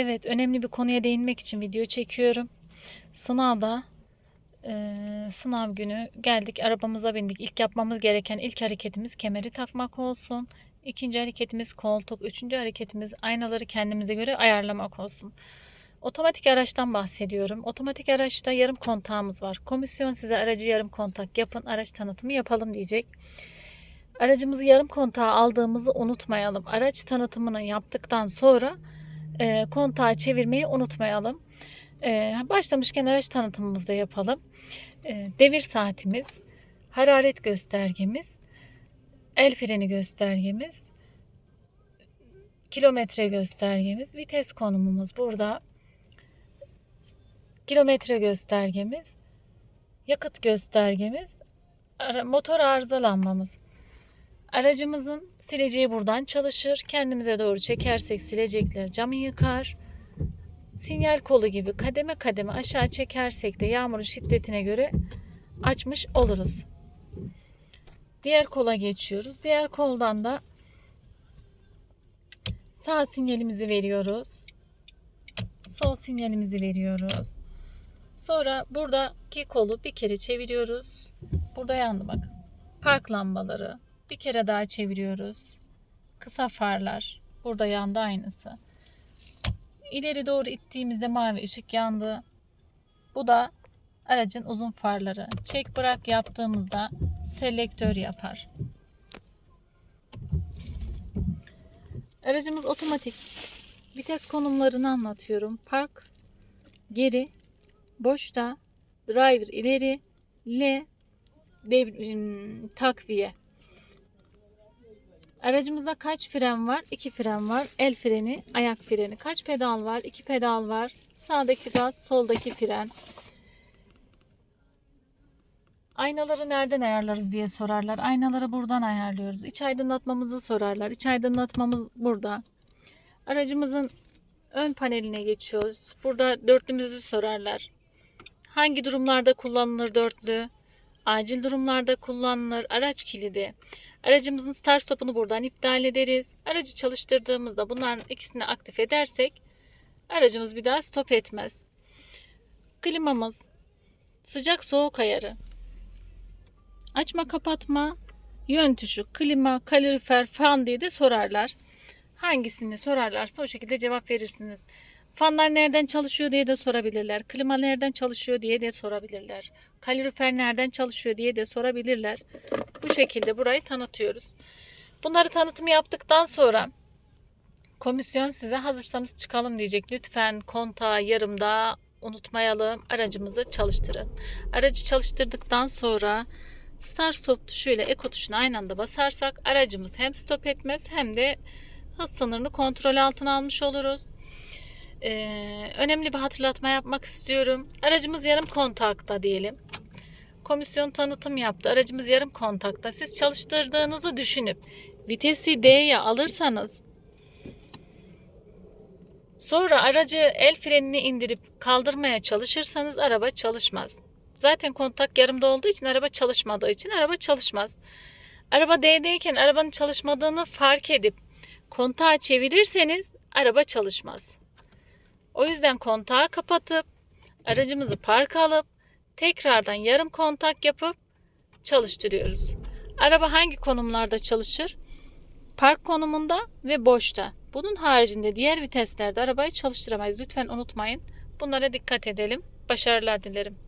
Evet, önemli bir konuya değinmek için video çekiyorum. Sınavda e, sınav günü geldik, arabamıza bindik. İlk yapmamız gereken ilk hareketimiz kemeri takmak olsun. İkinci hareketimiz koltuk. Üçüncü hareketimiz aynaları kendimize göre ayarlamak olsun. Otomatik araçtan bahsediyorum. Otomatik araçta yarım kontağımız var. Komisyon size aracı yarım kontak yapın, araç tanıtımı yapalım diyecek. Aracımızı yarım kontağa aldığımızı unutmayalım. Araç tanıtımını yaptıktan sonra e, kontağı çevirmeyi unutmayalım. E, başlamışken araç tanıtımımızı da yapalım. E, devir saatimiz, hararet göstergemiz, el freni göstergemiz, kilometre göstergemiz, vites konumumuz burada. Kilometre göstergemiz, yakıt göstergemiz, motor arızalanmamız. Aracımızın sileceği buradan çalışır. Kendimize doğru çekersek silecekler camı yıkar. Sinyal kolu gibi kademe kademe aşağı çekersek de yağmurun şiddetine göre açmış oluruz. Diğer kola geçiyoruz. Diğer koldan da sağ sinyalimizi veriyoruz. Sol sinyalimizi veriyoruz. Sonra buradaki kolu bir kere çeviriyoruz. Burada yandı bak. Park lambaları, bir kere daha çeviriyoruz. Kısa farlar. Burada yandı aynısı. İleri doğru ittiğimizde mavi ışık yandı. Bu da aracın uzun farları. Çek bırak yaptığımızda selektör yapar. Aracımız otomatik. Vites konumlarını anlatıyorum. Park, geri, boşta, driver ileri, L, dev- ım, takviye. Aracımızda kaç fren var? 2 fren var. El freni, ayak freni. Kaç pedal var? 2 pedal var. Sağdaki gaz, soldaki fren. Aynaları nereden ayarlarız diye sorarlar. Aynaları buradan ayarlıyoruz. İç aydınlatmamızı sorarlar. İç aydınlatmamız burada. Aracımızın ön paneline geçiyoruz. Burada dörtlümüzü sorarlar. Hangi durumlarda kullanılır dörtlü? Acil durumlarda kullanılır. Araç kilidi. Aracımızın start stopunu buradan iptal ederiz. Aracı çalıştırdığımızda bunların ikisini aktif edersek aracımız bir daha stop etmez. Klimamız, sıcak soğuk ayarı, açma kapatma, yön tuşu, klima, kalorifer, fan diye de sorarlar. Hangisini sorarlarsa o şekilde cevap verirsiniz. Fanlar nereden çalışıyor diye de sorabilirler. Klima nereden çalışıyor diye de sorabilirler. Kalorifer nereden çalışıyor diye de sorabilirler. Bu şekilde burayı tanıtıyoruz. Bunları tanıtımı yaptıktan sonra komisyon size hazırsanız çıkalım diyecek. Lütfen kontağı yarımda unutmayalım. Aracımızı çalıştırın. Aracı çalıştırdıktan sonra start stop tuşuyla eko tuşuna aynı anda basarsak aracımız hem stop etmez hem de hız sınırını kontrol altına almış oluruz. Ee, önemli bir hatırlatma yapmak istiyorum. Aracımız yarım kontakta diyelim. Komisyon tanıtım yaptı. Aracımız yarım kontakta. Siz çalıştırdığınızı düşünüp vitesi D'ye alırsanız sonra aracı el frenini indirip kaldırmaya çalışırsanız araba çalışmaz. Zaten kontak yarımda olduğu için araba çalışmadığı için araba çalışmaz. Araba D'deyken arabanın çalışmadığını fark edip kontağı çevirirseniz araba çalışmaz. O yüzden kontağı kapatıp aracımızı parka alıp tekrardan yarım kontak yapıp çalıştırıyoruz. Araba hangi konumlarda çalışır? Park konumunda ve boşta. Bunun haricinde diğer viteslerde arabayı çalıştıramayız. Lütfen unutmayın. Bunlara dikkat edelim. Başarılar dilerim.